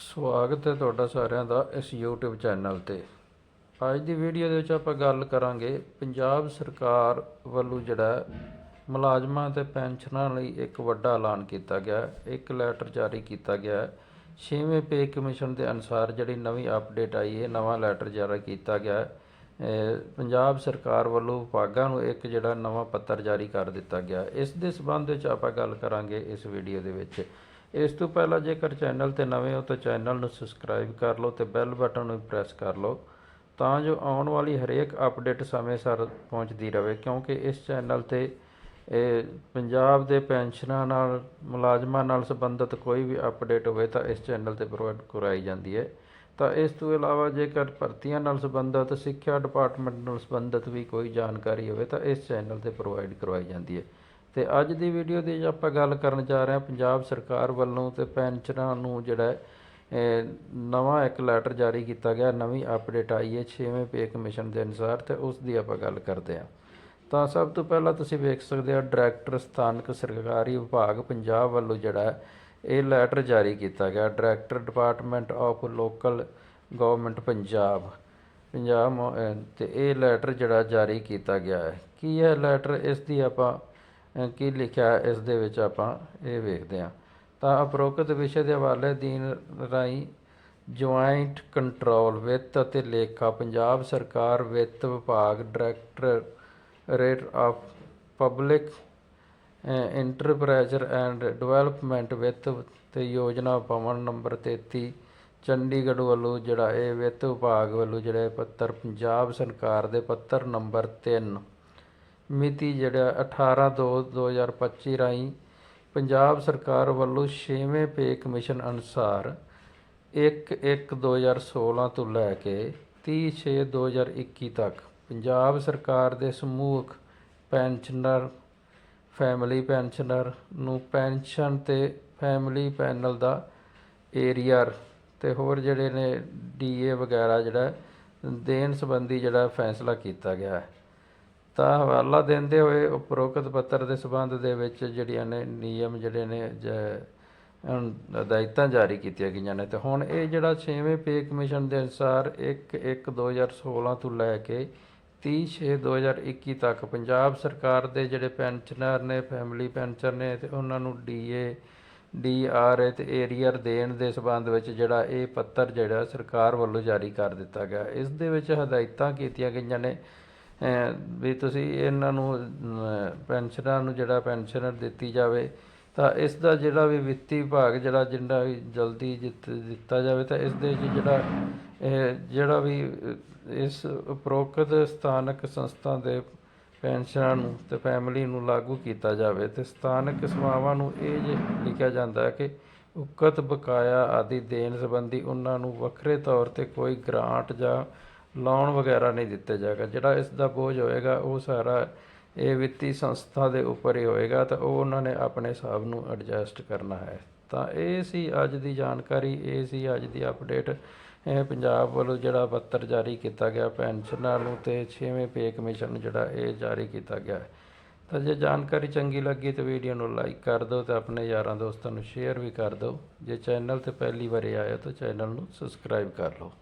ਸਵਾਗਤ ਹੈ ਤੁਹਾਡਾ ਸਾਰਿਆਂ ਦਾ ਇਸ YouTube ਚੈਨਲ ਤੇ। ਅੱਜ ਦੀ ਵੀਡੀਓ ਦੇ ਵਿੱਚ ਆਪਾਂ ਗੱਲ ਕਰਾਂਗੇ ਪੰਜਾਬ ਸਰਕਾਰ ਵੱਲੋਂ ਜਿਹੜਾ ਮੁਲਾਜ਼ਮਾਂ ਤੇ ਪੈਨਸ਼ਨਾਂ ਲਈ ਇੱਕ ਵੱਡਾ ਐਲਾਨ ਕੀਤਾ ਗਿਆ ਇੱਕ ਲੈਟਰ ਜਾਰੀ ਕੀਤਾ ਗਿਆ ਹੈ। ਛੇਵੇਂ ਪੇ ਕਮਿਸ਼ਨ ਦੇ ਅਨੁਸਾਰ ਜਿਹੜੀ ਨਵੀਂ ਅਪਡੇਟ ਆਈ ਹੈ, ਨਵਾਂ ਲੈਟਰ ਜਾਰੀ ਕੀਤਾ ਗਿਆ ਪੰਜਾਬ ਸਰਕਾਰ ਵੱਲੋਂ ਵਿਭਾਗਾਂ ਨੂੰ ਇੱਕ ਜਿਹੜਾ ਨਵਾਂ ਪੱਤਰ ਜਾਰੀ ਕਰ ਦਿੱਤਾ ਗਿਆ ਇਸ ਦੇ ਸਬੰਧ ਵਿੱਚ ਆਪਾਂ ਗੱਲ ਕਰਾਂਗੇ ਇਸ ਵੀਡੀਓ ਦੇ ਵਿੱਚ। ਇਸ ਤੋਂ ਪਹਿਲਾਂ ਜੇਕਰ ਚੈਨਲ ਤੇ ਨਵੇਂ ਹੋ ਤਾਂ ਚੈਨਲ ਨੂੰ ਸਬਸਕ੍ਰਾਈਬ ਕਰ ਲਓ ਤੇ ਬੈਲ ਬਟਨ ਨੂੰ ਪ੍ਰੈਸ ਕਰ ਲਓ, ਤਾਂ ਜੋ ਆਉਣ ਵਾਲੀ ਹਰੇਕ ਅਪਡੇਟ ਸਮੇਂ ਸਿਰ ਪਹੁੰਚਦੀ ਰਹੇ, ਕਿਉਂਕਿ ਇਸ ਚੈਨਲ ਤੇ ਪੰਜਾਬ ਦੇ ਪੈਨਸ਼ਨਾਂ ਨਾਲ, ਮੁਲਾਜ਼ਮਾਂ ਨਾਲ ਸੰਬੰਧਿਤ ਕੋਈ ਵੀ ਅਪਡੇਟ ਹੋਵੇ ਤਾਂ ਇਸ ਚੈਨਲ ਤੇ ਪ੍ਰੋਵਾਈਡ ਕਰਾਈ ਜਾਂਦੀ ਹੈ। ਤਾਂ ਇਸ ਤੋਂ ਇਲਾਵਾ ਜੇਕਰ ਭਰਤੀਆਂ ਨਾਲ ਸੰਬੰਧਿਤ, ਸਿੱਖਿਆ ਡਿਪਾਰਟਮੈਂਟ ਨਾਲ ਸੰਬੰਧਿਤ ਵੀ ਕੋਈ ਜਾਣਕਾਰੀ ਹੋਵੇ ਤਾਂ ਇਸ ਚੈਨਲ ਤੇ ਪ੍ਰੋਵਾਈਡ ਕਰਵਾਈ ਜਾਂਦੀ ਹੈ। ਤੇ ਅੱਜ ਦੀ ਵੀਡੀਓ ਦੇ ਵਿੱਚ ਆਪਾਂ ਗੱਲ ਕਰਨ ਜਾ ਰਹੇ ਹਾਂ ਪੰਜਾਬ ਸਰਕਾਰ ਵੱਲੋਂ ਤੇ ਪੈਨਸ਼ਨਰਾਂ ਨੂੰ ਜਿਹੜਾ ਨਵਾਂ ਇੱਕ ਲੈਟਰ ਜਾਰੀ ਕੀਤਾ ਗਿਆ, ਨਵੀਂ ਅਪਡੇਟ ਆਈ ਹੈ 6ਵੇਂ ਪੇ ਕਮਿਸ਼ਨ ਦੇ ਅਨੁਸਾਰ ਤੇ ਉਸ ਦੀ ਆਪਾਂ ਗੱਲ ਕਰਦੇ ਹਾਂ। ਤਾਂ ਸਭ ਤੋਂ ਪਹਿਲਾਂ ਤੁਸੀਂ ਵੇਖ ਸਕਦੇ ਹੋ ਡਾਇਰੈਕਟਰ ਸਥਾਨਕ ਸਰਕਾਰੀ ਵਿਭਾਗ ਪੰਜਾਬ ਵੱਲੋਂ ਜਿਹੜਾ ਇਹ ਲੈਟਰ ਜਾਰੀ ਕੀਤਾ ਗਿਆ। Director department of local government Punjab Punjab ਮੋ- ਤੇ ਇਹ ਲੈਟਰ ਜਿਹੜਾ ਜਾਰੀ ਕੀਤਾ ਗਿਆ ਹੈ। ਕੀ ਹੈ ਲੈਟਰ ਇਸ ਦੀ ਆਪਾਂ ਕੀ ਲਿਖਿਆ ਹੈ ਇਸ ਦੇ ਵਿੱਚ ਆਪਾਂ ਇਹ ਵੇਖਦੇ ਹਾਂ। ਤਾਂ ਉਪਰੋਕਤ ਵਿਸ਼ੇ ਦੇ ਹਵਾਲੇ ਦੀਨ ਰਾਈ ਜੁਆਇੰਟ ਕੰਟਰੋਲ ਵਿੱਤ ਅਤੇ ਲੇਖਾ ਪੰਜਾਬ ਸਰਕਾਰ ਵਿੱਤ ਵਿਭਾਗ directorate of public enterprises and development ਵਿੱਤ ਤੇ ਯੋਜਨਾ ਭਵਨ ਨੰਬਰ 33 ਚੰਡੀਗੜ੍ਹ ਵੱਲੋਂ ਜਿਹੜਾ ਇਹ ਵਿੱਤ ਵਿਭਾਗ ਵੱਲੋਂ ਜਿਹੜਾ ਪੱਤਰ ਪੰਜਾਬ ਸਰਕਾਰ ਦੇ ਪੱਤਰ ਨੰਬਰ 3 ਮਿਤੀ ਜਿਹੜਾ 18/2/2025 ਰਾਹੀਂ ਪੰਜਾਬ ਸਰਕਾਰ ਵੱਲੋਂ 6ਵੇਂ ਪੇ ਕਮਿਸ਼ਨ ਅਨੁਸਾਰ 1/1/2016 ਤੋਂ ਲੈ ਕੇ 30/6/2021 ਤੱਕ ਪੰਜਾਬ ਸਰਕਾਰ ਦੇ ਸਮੂਹਕ ਪੈਨਸ਼ਨਰ, ਫੈਮਿਲੀ ਪੈਨਸ਼ਨਰ ਨੂੰ ਪੈਨਸ਼ਨ ਤੇ ਫੈਮਿਲੀ ਪੈਨਲ ਦਾ ਏਰੀਅਰ ਤੇ ਹੋਰ ਜਿਹੜੇ ਨੇ ਡੀਏ ਵਗੈਰਾ ਜਿਹੜਾ ਦੇਣ ਸੰਬੰਧੀ ਜਿਹੜਾ ਫੈਸਲਾ ਕੀਤਾ ਗਿਆ ਹੈ। ਤਾਂ ਹਵਾਲਾ ਦਿੰਦੇ ਹੋਏ ਉਪਰੋਕਤ ਪੱਤਰ ਦੇ ਸਬੰਧ ਦੇ ਵਿੱਚ ਜਿਹੜੀਆਂ ਨੇ ਨਿਯਮ ਜਿਹੜੇ ਨੇ ਹਦਾਇਤਾਂ ਜਾਰੀ ਕੀਤੀਆਂ ਗਈਆਂ ਨੇ। ਤੇ ਹੁਣ ਇਹ ਜਿਹੜਾ 6ਵੇਂ ਪੇ ਕਮਿਸ਼ਨ ਦੇ ਅਨੁਸਾਰ 1/1/2016 ਤੋਂ ਲੈ ਕੇ 30/6/2021 ਤੱਕ ਪੰਜਾਬ ਸਰਕਾਰ ਦੇ ਜਿਹੜੇ ਪੈਨਸ਼ਨਰ ਨੇ, ਫੈਮਿਲੀ ਪੈਨਸ਼ਨ ਨੇ, ਤੇ ਉਹਨਾਂ ਨੂੰ ਡੀਏ ਡੀਆਰ ਤੇ ਏਰੀਅਰ ਦੇਣ ਦੇ ਸਬੰਧ ਵਿੱਚ ਜਿਹੜਾ ਇਹ ਪੱਤਰ ਜਿਹੜਾ ਸਰਕਾਰ ਵੱਲੋਂ ਜਾਰੀ ਕਰ ਦਿੱਤਾ ਗਿਆ। ਇਸ ਦੇ ਵਿੱਚ ਹਦਾਇਤਾਂ ਕੀਤੀਆਂ ਗਈਆਂ ਨੇ। ਵੀ ਤੁਸੀਂ ਇਹਨਾਂ ਨੂੰ ਪੈਨਸ਼ਨਾਂ ਨੂੰ ਜਿਹੜਾ ਪੈਨਸ਼ਨਰ ਦਿੱਤੀ ਜਾਵੇ, ਤਾਂ ਇਸ ਦਾ ਜਿਹੜਾ ਵੀ ਵਿੱਤੀ ਵਿਭਾਗ ਜਿਹੜਾ ਜਿੰਨਾ ਵੀ ਜਲਦੀ ਜਿੱਤ- ਦਿੱਤਾ ਜਾਵੇ, ਤਾਂ ਇਸ ਦੇ ਵਿੱਚ ਜਿਹੜਾ, ਇਹ ਜਿਹੜਾ ਵੀ ਇਸ ਉਪਰੋਕਤ ਸਥਾਨਕ ਸੰਸਥਾ ਦੇ ਪੈਨਸ਼ਨਾਂ ਨੂੰ ਤੇ ਫੈਮਿਲੀ ਨੂੰ ਲਾਗੂ ਕੀਤਾ ਜਾਵੇ, ਤੇ ਸਥਾਨਕ ਸੇਵਾਵਾਂ ਨੂੰ ਇਹ ਲਿਖਿਆ ਜਾਂਦਾ ਹੈ ਕਿ ਉਕਤ ਬਕਾਇਆ ਆਦਿ ਦੇਣ ਸੰਬੰਧੀ ਉਹਨਾਂ ਨੂੰ ਵੱਖਰੇ ਤੌਰ ਤੇ ਕੋਈ ਗ੍ਰਾਂਟ ਜਾਂ ਲੋਨ ਵਗੈਰਾ ਨਹੀਂ ਦਿੱਤੇ ਜਾਏਗਾ। ਜਿਹੜਾ ਇਸ ਦਾ ਬੋਝ ਹੋਏਗਾ, ਉਹ ਸਾਰਾ ਇਹ ਵਿੱਤੀ ਸੰਸਥਾ ਦੇ ਉੱਪਰ ਹੀ ਹੋਏਗਾ ਤਾਂ ਉਹ ਉਹਨਾਂ ਨੇ ਆਪਣੇ ਹਿਸਾਬ ਨੂੰ ਐਡਜਸਟ ਕਰਨਾ ਹੈ। ਤਾਂ ਇਹ ਸੀ ਅੱਜ ਦੀ ਜਾਣਕਾਰੀ, ਇਹ ਸੀ ਅੱਜ ਦੀ ਅਪਡੇਟ ਇਹ ਪੰਜਾਬ ਵੱਲੋਂ ਜਿਹੜਾ ਪੱਤਰ ਜਾਰੀ ਕੀਤਾ ਗਿਆ, ਪੈਨਸ਼ਨਾਂ ਨੂੰ ਤੇ 6ਵੇਂ ਪੇ ਕਮਿਸ਼ਨ ਨੂੰ ਜਿਹੜਾ ਇਹ ਜਾਰੀ ਕੀਤਾ ਗਿਆ ਹੈ। ਤਾਂ ਜੇ ਜਾਣਕਾਰੀ ਚੰਗੀ ਲੱਗੀ ਤਾਂ ਵੀਡੀਓ ਨੂੰ ਲਾਈਕ ਕਰ ਦਿਓ ਤੇ ਆਪਣੇ ਯਾਰਾਂ ਦੋਸਤਾਂ ਨੂੰ ਸ਼ੇਅਰ ਵੀ ਕਰ ਦਿਓ। ਜੇ ਚੈਨਲ ਤੇ ਪਹਿਲੀ ਵਾਰੀ ਆਏ ਹੋ ਤਾਂ ਚੈਨਲ ਨੂੰ ਸਬਸਕ੍ਰਾਈਬ ਕਰ ਲਓ।